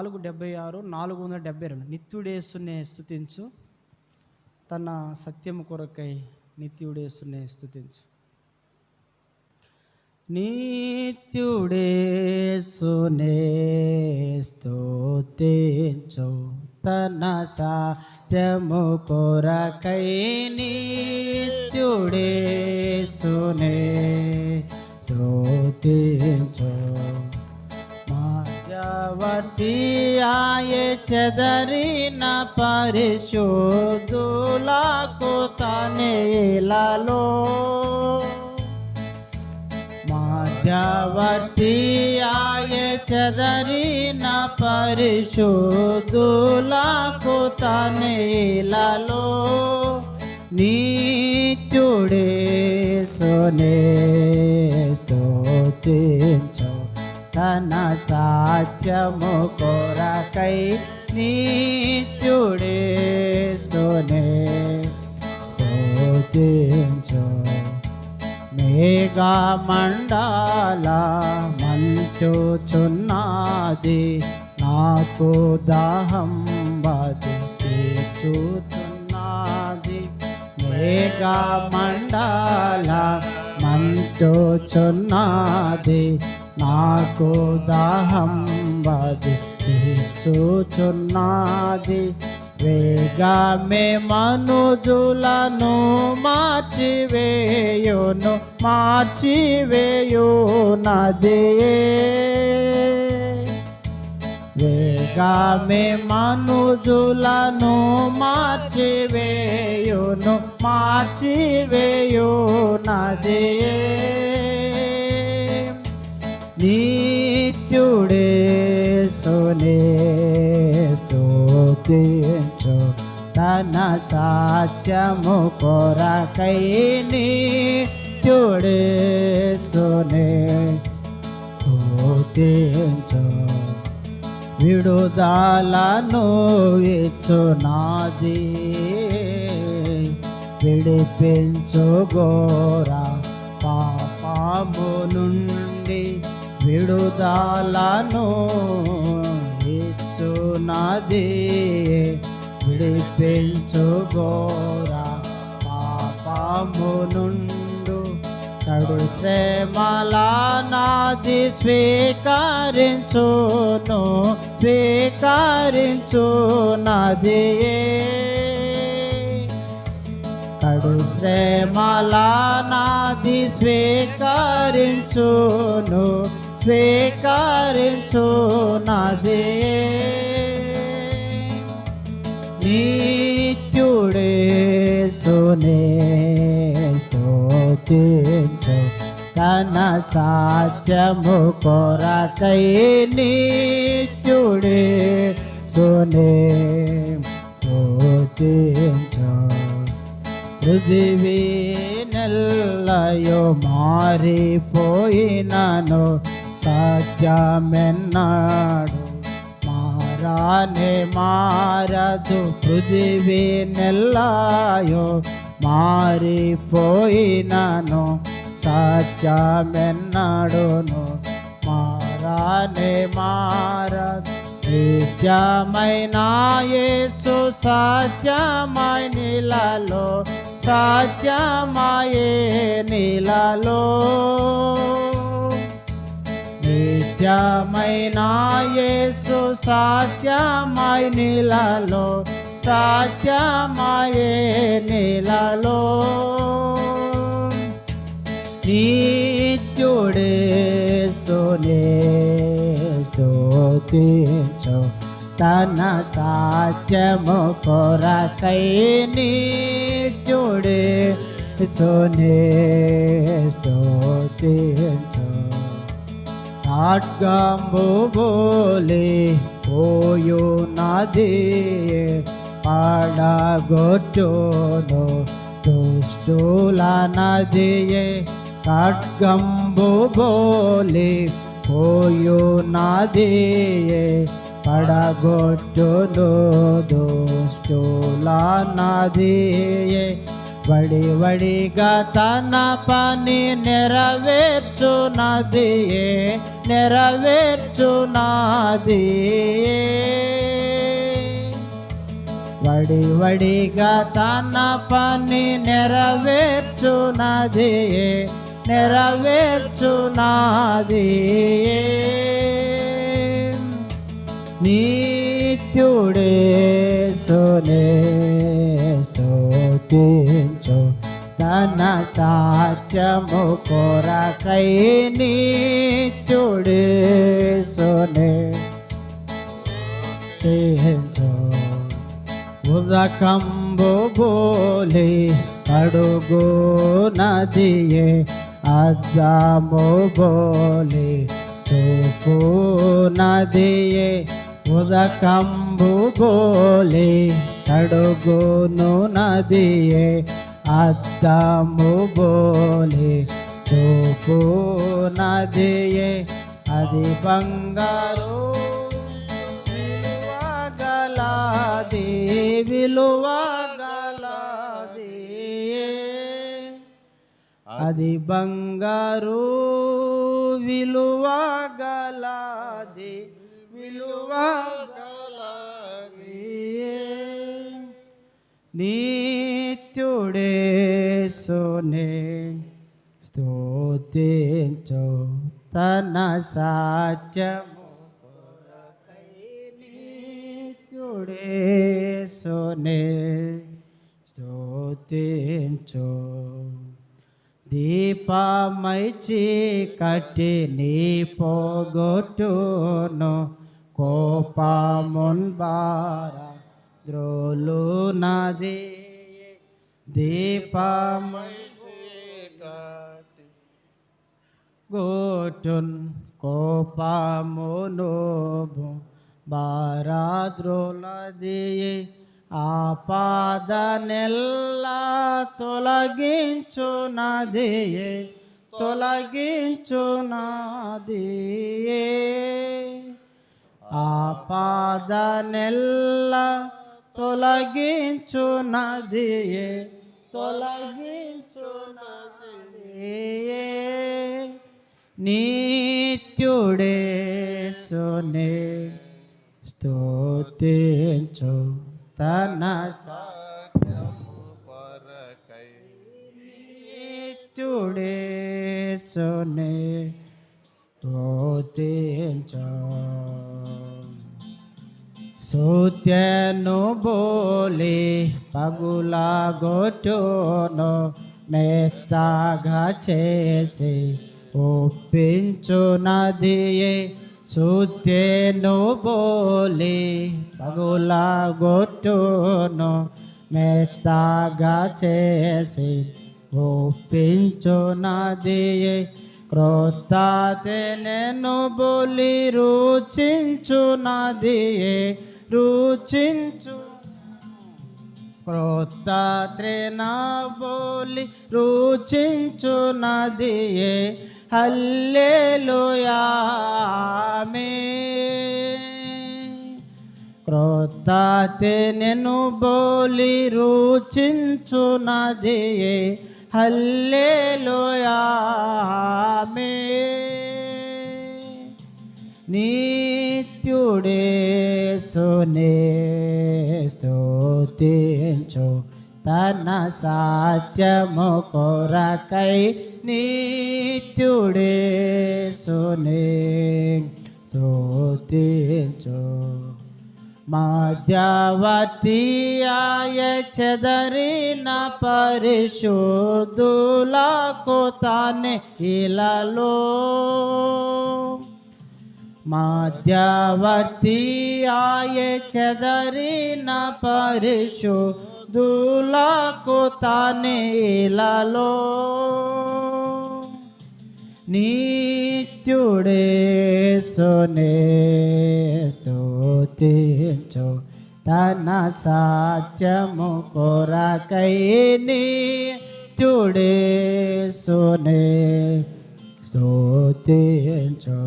నాలుగు డెబ్బై ఆరు నాలుగు వందల డెబ్బై రెండు. నిత్యుడేస్తున్నే స్థుతించు తన సత్యము కొరకై నిత్యుడేస్తున్నే స్థుతించు నిత్యుడేసునే స్తుతించు. తన సత్యము కొరకై నిత్యుడేసునే స్తుతించు. మాజవతి చెదరిన పరిశోధులకు తనేలలో మాధ్యవర్తి ఆయే చెదరిన పరిశోధులకు తనేలలో నీచుడే సోనే తన సాధ్యము కొరకై నీచుడే సోనే. స్తోతించు. మండాల మంచుచున్నది. నాకు దాహం బది తీర్చుచున్నది. మండాల మంచుచున్నది. నాకు దాహం బది తీర్చుచున్నది. వేగమే మనుజులను మార్చివేయును మార్చివేయునది వేగమే మనుజులను మార్చివేయును మార్చివేయునదే తన సాధ్యము కొరకై నిత్యుడే సోనే. స్తోతించు విడుదలను ఇచ్చునాది విడిపించు గోరా పాపము నుండి విడుదలను ఇచ్చు నాది. గోరా పాపము నుండు కడు శ్రమల నాది స్వీకరించును స్వీకరించు నది తడు శ్రమల నాది స్వీకరించును స్వీకరించు నదే నిత్యుడే సునే స్తోతించు. తన సాత్యము కొరకై నిత్యుడే సునే స్తోతించు. పృథివీ నెల్లయో మారిపోయినను సత్యమెన్నాడు మారానే మారదు పృథివీ నెల్లయో మారిపోయినను సత్యమెన్నడును మారానే మారదు నిత్యమైన యేసు సత్యమై నీలలో సత్యమయే నీలలో నిత్యమైన యేసు సత్యమై నీలలో సత్యమయే నీలలో. నిత్యుడే సోనే స్తోతించు తన సాధ్యము కొరకై నిత్యుడే సోనే స్తోతించు. ఖడ్గంబు బోలే పోయు నది పడగొట్టును. దుష్టుల నదియే ఖడ్గంబు బోలే పోయు నదియే పడగొట్టును. దుష్టుల నదియే వడి వడిగా తన పని నెరవేర్చున్నది నెరవేర్చున్నది వడి వడిగా తన పని నెరవేర్చున్నది నెరవేర్చున్నది నీత్యుడే సునే స్తుతించు తన సాత్యము కొరకై నిత్యుడే సునే స్తుతించు ఉదకంబు బోలి అడుగు నదియే అద్దము బోలి చూపు నదియే ఉదకంబు బోలి అడుగును నదియే అద్దము బోలి చూపు నదియే అది బంగారు విలువగలది విలువగలది. అది బంగారు విలువగలది. విలువగలది నిత్యుడే సోనే స్తుతించు తన సాత్యము నిత్యుడే సోనే స్తుతించు. దీపమై చీకటి నీ పోగొట్టును కోపమున్ బార ద్రోలు నది దీపమై గోటున్ కోపమును బారాద్రోలది ఆపాద నెల్ల తొలగించునది తొలగించునది ఆపాద నెల్ల తొలగించునది తొలగించునది నిత్యుడే సునే స్తోతించు తన సత్యము పరకై నిత్యుడే సునే స్తోతించు সুতেন বলে পাগুলা গোটন মেতা গাছে সে ও পিঞ্চনা দিয়ে সুতেন বলে পাগুলা গোটন মেতা গাছে সে ও পিঞ্চনা দিয়ে ক্রোতা তেন বলি রু চিঞ্চনা দিয়ে రుచించు. క్రొత్త బోలి రుచించు నదియే హల్లెలూయామే క్రొత్త నేను బోలి రుచించునదియే. హల్లేలుయామే నిత్యుడే సునే స్తుతించు తన సాత్యము కొరకై నిత్యుడే సునే స్తుతించు మధ్యవర్తి ఆయ చెదరిన పరిశుద్ధులకు తానే ఇలలో మధ్యవర్తి ఆయ చెదరిన పరిశుద్ధులకు దూలకు తనేలలో నిత్యుడే సునే స్తుతించు తన సాత్యము కొరకై నిత్యుడే సునే స్తుతించు